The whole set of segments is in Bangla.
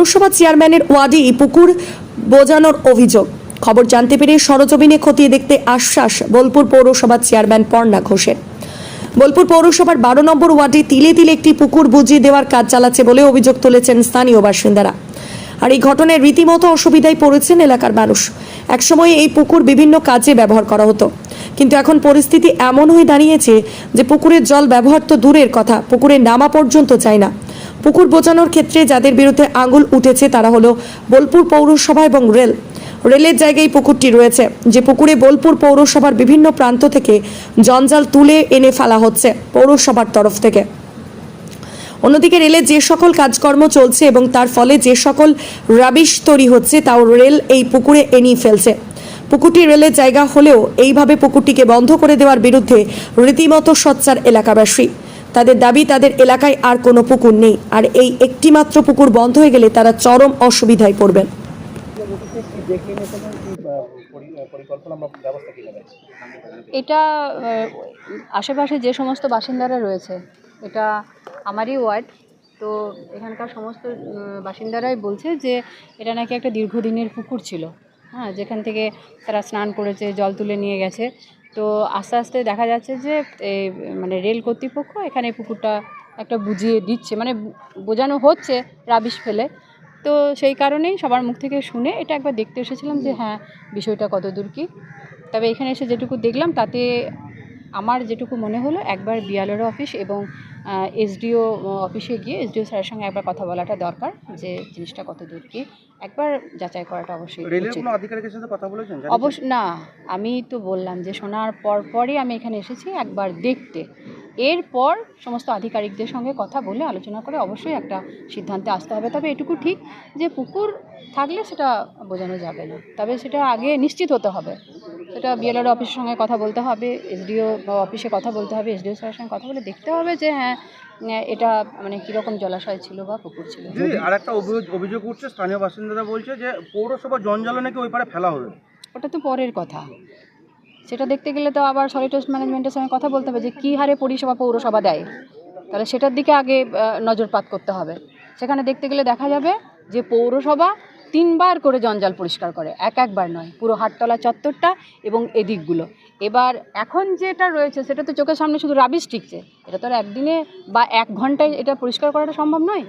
পৌরসভা চেয়ারম্যানের ওয়ার্ডে পুকুর বোজানোর অভিযোগ। খবর জানতে পেরে সরজমিনে খতিয়ে দেখতে আশ্বাস বোলপুর পৌরসভার চেয়ারম্যান পর্ণা ঘোষের। বোলপুর পৌরসভার বারো নম্বর ওয়ার্ডে তিলে তিলে একটি পুকুর বুঝিয়ে দেওয়ার কাজ চালাচ্ছে বলে অভিযোগ তুলেছেন স্থানীয় বাসিন্দারা। আর এই ঘটনায় রীতিমতো অসুবিধায় পড়েছেন এলাকার মানুষ। একসময় এই পুকুর বিভিন্ন কাজে ব্যবহার করা হতো। কিন্তু এখন পরিস্থিতি এমন হয়ে দাঁড়িয়েছে যে পুকুরের জল ব্যবহার তো দূরের কথা পুকুরে নামা পর্যন্ত চায় না। পুকুর বোঝানোর ক্ষেত্রে যাদের বিরুদ্ধে আঙুল উঠেছে তারা হলো বোলপুর পৌরসভা এবং রেল। রেলের জায়গায় পুকুরটি রয়েছে, যে পুকুরে বোলপুর পৌরসভার বিভিন্ন প্রান্ত থেকে জঞ্জাল তুলে এনে ফেলা হচ্ছে পৌরসভার তরফ থেকে। অন্যদিকে রেলের যে সকল কাজকর্ম চলছে এবং তার ফলে যে সকল রাবিশ তৈরি হচ্ছে তাও রেল এই পুকুরে এনিয়ে ফেলছে। পুকুরটি রেলের জায়গা হলেও এইভাবে পুকুরটিকে বন্ধ করে দেওয়ার বিরুদ্ধে রীতিমতো সচ্চার এলাকাবাসী। তাদের দাবি, তাদের এলাকায় আর কোনো পুকুর নেই। আর এই একটিমাত্র পুকুর বন্ধ হয়ে গেলে তারা চরম অসুবিধায় পড়বেন। এটা আশেপাশে যে সমস্ত বাসিন্দারা রয়েছে, এটা আমারই ওয়ার্ড। তো এখানকার সমস্ত বাসিন্দারাই বলছে যে এটা নাকি একটা দীর্ঘদিনের পুকুর ছিল। হ্যাঁ যেখান থেকে তারা স্নান করেছে, জল তুলে নিয়ে গেছে। তো আস্তে আস্তে দেখা যাচ্ছে যে মানে রেল কর্তৃপক্ষ এখানে পুকুরটা একটা বুঝিয়ে দিচ্ছে মানে বোঝানো হচ্ছে রাবিশ ফেলে। তো সেই কারণেই সবার মুখ থেকে শুনে এটা একবার দেখতে এসেছিলাম যে হ্যাঁ বিষয়টা কত দূর কী। তবে এখানে এসে যেটুকু দেখলাম, তাতে আমার যেটুকু মনে হলো, একবার বিয়ালোর অফিস এবং এসডিও অফিসে গিয়ে এসডিও স্যারের সঙ্গে একবার কথা বলাটা দরকার যে জিনিসটা কত দূর কি। একবার যাচাই করাটা অবশ্যই রেলের আধিকারিকের সাথে কথা বলেছেন? জানেন? অবশ্য না আমি তো বললাম যে শোনার পর পরই আমি এখানে এসেছি একবার দেখতে। এরপর সমস্ত আধিকারিকদের সঙ্গে কথা বলে আলোচনা করে অবশ্যই একটা সিদ্ধান্তে আসতে হবে। তবে এটুকু ঠিক যে পুকুর থাকলে সেটা বোঝানো যাবে না। তবে সেটা আগে নিশ্চিত হতে হবে। সেটা বিএলআর অফিসের সঙ্গে কথা বলতে হবে এসডিও অফিসে কথা বলতে হবে এসডিও স্যারের সঙ্গে কথা বলে দেখতে হবে যে হ্যাঁ এটা মানে কীরকম জলাশয় ছিল বা পুকুর ছিল। আর একটা অভিযোগ অভিযোগ উঠছে স্থানীয় বাসিন্দারা বলছে যে পৌরসভা জঞ্জালে নাকি ওই পারে ফেলা হবে। ওটা তো পরের কথা। সেটা দেখতে গেলে তো আবার সলিড ওয়েস্ট ম্যানেজমেন্টের সঙ্গে কথা বলতে হবে যে কী হারে পরিষেবা পৌরসভা দেয়। তাহলে সেটার দিকে আগে নজরপাত করতে হবে। সেখানে দেখতে গেলে দেখা যাবে যে পৌরসভা তিনবার করে জঞ্জাল পরিষ্কার করে এক একবার নয় পুরো হাটতলা চত্বরটা এবং এদিকগুলো। এবার এখন যেটা রয়েছে সেটা তো চোখের সামনে শুধু রাবিশ টিকছে এটা তো আর একদিনে বা এক ঘন্টায় এটা পরিষ্কার করাটা সম্ভব নয়?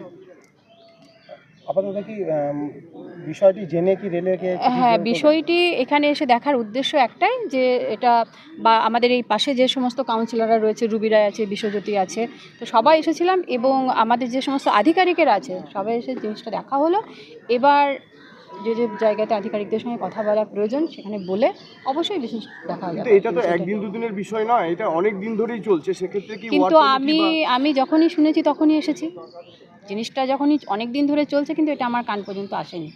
আপাতত কি বিষয়টি জেনে কি রেলেকে হ্যাঁ বিষয়টি এখানে এসে দেখার উদ্দেশ্য একটাই যে এটা বা আমাদের এই পাশে যে সমস্ত কাউন্সিলররা রয়েছে রুবি রায় আছে বিশ্বজ্যোতি আছে তো সবাই এসেছিলাম এবং আমাদের যে সমস্ত আধিকারিকেরা আছে সবাই এসে জিনিসটা দেখা হলো। এবার যে যে জায়গাতে আধিকারিকদের সঙ্গে কথা বলা প্রয়োজন সেখানে বলে অবশ্যই বিশেষ দেখা যাবে। এটা তো একদিন দুদিনের বিষয় নয় এটা অনেক দিন ধরেই চলছে সেক্ষেত্রে কি কিন্তু আমি আমি যখনই শুনেছি তখনই এসেছি। জিনিসটা যখনই অনেক দিন ধরে চলছে কিন্তু এটা আমার কান পর্যন্ত আসেনি।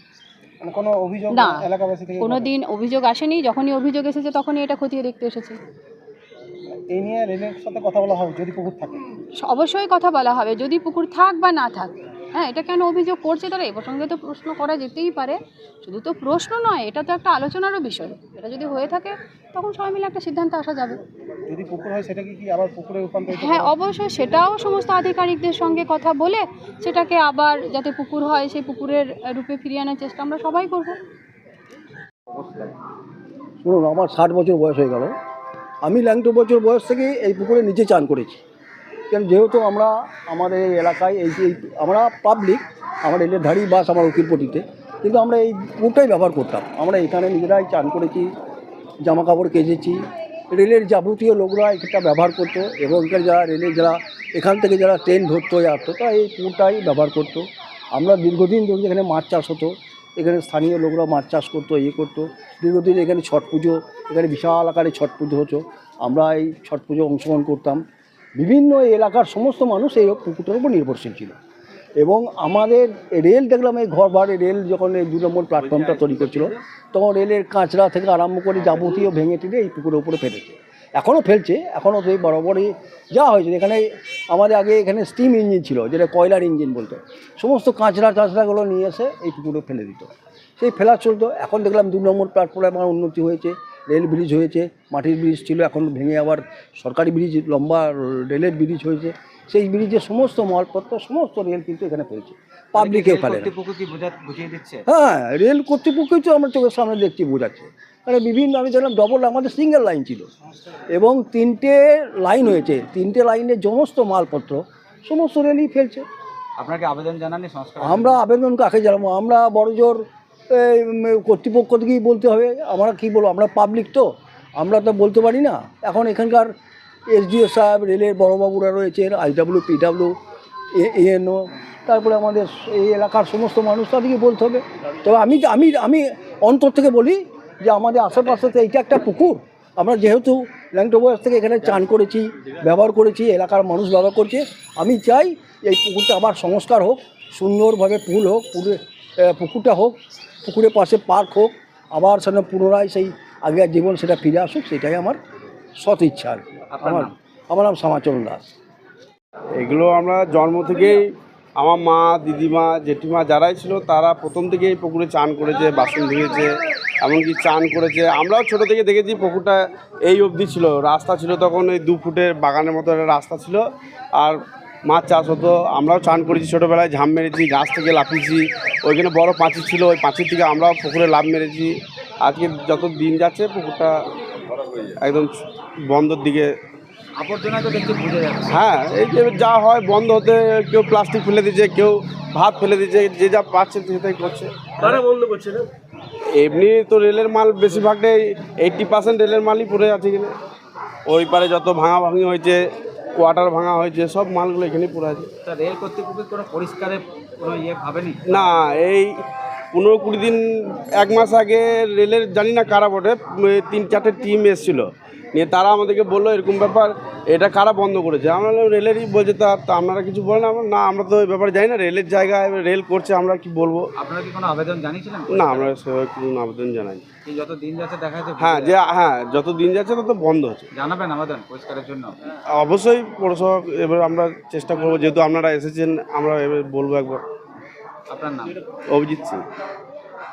মানে কোনো অভিযোগ না। এলাকাবাসী থেকে কোনো দিন অভিযোগ আসেনি যখনই অভিযোগ এসেছে তখনই এটা খতিয়ে দেখতে এসেছে। এই নিয়ে রেলের সাথে কথা বলা হবে যদি পুকুর থাকে। অবশ্যই কথা বলা হবে যদি পুকুর থাক বা না থাক। হ্যাঁ এটা কেন অভিযোগ করছে তারা এ প্রসঙ্গে তো প্রশ্ন করা যেতেই পারে। শুধু তো প্রশ্ন নয় এটা তো একটা আলোচনারও বিষয়। এটা যদি হয়ে থাকে তখন সবাই মিলে একটা সিদ্ধান্তে আসা যাবে। যদি পুকুর হয় সেটাকে কি আবার পুকুরে রূপান্তরিত হ্যাঁ অবশ্যই সেটাও সমস্ত আধিকারিকদের সঙ্গে কথা বলে সেটাকে আবার যাতে পুকুর হয় সেই পুকুরের রূপে ফিরিয়ে আনার চেষ্টা আমরা সবাই করব। শুনুন আমার ষাট বছর বয়স হয়ে গেল। আমি ল্যাংটো বছর বয়স থেকে এই পুকুরে নিচে চান করেছি। কেন যেহেতু আমরা আমাদের এলাকায় এই এই আমরা পাবলিক আমার রেলের ধারি বাস আমার উকিলপটিতে কিন্তু আমরা এই পুকুরটাই ব্যবহার করতাম। আমরা এখানে নিজেরাই চান করেছি জামা কাপড় কেজেছি রেলের যাবতীয় লোকরা এটা ব্যবহার করতো এবং এখানে যারা রেলের যারা, এখান থেকে যারা ট্রেন ধরতো আসতো তারা এই পুকুরটাই ব্যবহার করতো। আমরা দীর্ঘদিন ধরে এখানে মাছ চাষ হতো, এখানে স্থানীয় লোকরা মাছ চাষ করতো ইয়ে করতো। দীর্ঘদিন এখানে ছট পুজো, এখানে বিশাল আকারে ছট পুজো হতো। আমরা এই ছট পুজো অংশগ্রহণ করতাম। বিভিন্ন এলাকার সমস্ত মানুষ এই পুকুরটার উপর নির্ভরশীল ছিল। এবং আমাদের রেল দেখলাম এই ঘর বাড়ি রেল যখন এই দু নম্বর প্ল্যাটফর্মটা তৈরি করছিল তখন রেলের কাঁচরা থেকে আরম্ভ করে যাবতীয় ভেঙে টেনে এই পুকুরের উপরে ফেলেছে। এখনও ফেলছে এখনও সেই বরাবরই যা হয়েছে। এখানে আমাদের আগে এখানে স্টিম ইঞ্জিন ছিল যেটা কয়লার ইঞ্জিন বলতো। সমস্ত কাঁচরা টাচড়াগুলো নিয়ে এসে এই পুকুরে ফেলে দিত। সেই ফেলা চলতো। এখন দেখলাম দু নম্বর প্ল্যাটফর্মে আমার উন্নতি হয়েছে। রেল ব্রিজ হয়েছে মাটির ব্রিজ ছিল এখন ভেঙে আবার সরকারি ব্রিজ লম্বা রেলের ব্রিজ হয়েছে। সেই ব্রিজের সমস্ত মালপত্র সমস্ত রেল কিন্তু এখানে ফেলছে পাবলিকেও ফেলে হ্যাঁ রেল কর্তৃপক্ষই তো আমরা চোখের সামনে দেখছি বোঝাচ্ছে। মানে বিভিন্ন আমি দেখলাম ডবল আমাদের সিঙ্গেল লাইন ছিল। এবং তিনটে লাইন হয়েছে তিনটে লাইনের সমস্ত মালপত্র সমস্ত রেলই ফেলছে। আপনাকে আবেদন সংস্কার আমরা আবেদন কাকে জানাব আমরা বড় জোর এই, উম, কর্তৃপক্ষ থেকেই বলতে হবে? আমরা কি বলব? আমরা পাবলিক তো। আমরা তো বলতে পারি না। এখন এখানকার এসডিও সাহেব রেলের বড়বাবুরা রয়েছেন আইডাব্লিউ পিডাব্লিউ এএনও তারপরে আমাদের এই এলাকার সমস্ত মানুষ তাদেরকে বলতে হবে। তবে আমি আমি আমি অন্তর থেকে বলি যে আমাদের আশেপাশে তো এইটা একটা পুকুর। আমরা যেহেতু ল্যাংটো বয়স থেকে এখানে চান করেছি ব্যবহার করেছি এলাকার মানুষ ব্যবহার করছে আমি চাই এই পুকুরটা আবার সংস্কার হোক। সুন্দরভাবে পুল হোক পুরে পুকুরটা হোক পুকুরের পাশে পার্ক হোক আবার সেখানে পুনরায় সেই আগের জীবন সেটা ফিরে আসুক সেটাই আমার সৎ ইচ্ছা। আর কি। আমার আমার নাম শ্যামাচরণ দাস। এগুলো আমরা জন্ম থেকেই আমার মা দিদিমা জেঠিমা যারাই ছিল তারা প্রথম থেকেই পুকুরে চান করেছে বাসন ধুয়েছে এমনকি চান করেছে। আমরাও ছোট থেকে দেখেছি পুকুরটা এই অবধি ছিল রাস্তা ছিল তখন এই দু ফুটের বাগানের মতো একটা রাস্তা ছিল। আর মাছ চাষ হতো। আমরাও চান করেছি ছোটোবেলায় ঝাম মেরেছি গাছ থেকে লাফিয়েছি। ওইখানে বড় পাঁচির ছিল ওই পাঁচির থেকে আমরাও পুকুরে লাভ মেরেছি। আজকে যত দিন যাচ্ছে পুকুরটা একদম বন্ধর দিকে। হ্যাঁ এই যে যা হয় বন্ধ হতে কেউ প্লাস্টিক ফেলে দিচ্ছে কেউ ভাত ফেলে দিচ্ছে যে যা পাচ্ছে সেটাই করছে। বন্ধ করছে না এমনি তো রেলের মাল বেশিরভাগটাই এইটটি পার্সেন্ট রেলের মালই পড়ে আছে এখানে। ওই পারে যত ভাঙা ভাঙি হয়েছে কোয়ার্টার ভাঙা হয়েছে সব মালগুলো এখানে পড়ে আছে। রেল কর্তৃপক্ষের কোনো পরিষ্কারের কোনো ইয়ে ভাবেনি? না এই পনেরো কুড়ি দিন এক মাস আগে রেলের জানি না কারা বটে তিন চারটে টিম এসেছিল। নিয়ে তারা আমাদেরকে বলল এরকম ব্যাপার এটা কারা বন্ধ করেছে? আমরা রেলেরই বলছে তা তা আপনারা কিছু বলেন আমরা না আমরা তো এই ব্যাপারে জানি না রেলের জায়গায় রেল করছে আমরা কি বলব? আপনারা কি কোনো আবেদন জানিয়েছিলেন? না আমরা সেভাবে কোনো আবেদন জানাই যত দিন যাচ্ছে দেখা যাচ্ছে হ্যাঁ যে হ্যাঁ যত দিন যাচ্ছে তত বন্ধ হচ্ছে। জানাবেন আবেদন পরিষ্কারের জন্য? অবশ্যই পৌরসভা এবার আমরা চেষ্টা করব যেহেতু আপনারা এসেছেন আমরা এবার বলব একবার। আপনার নাম? অভিজিৎ সিং।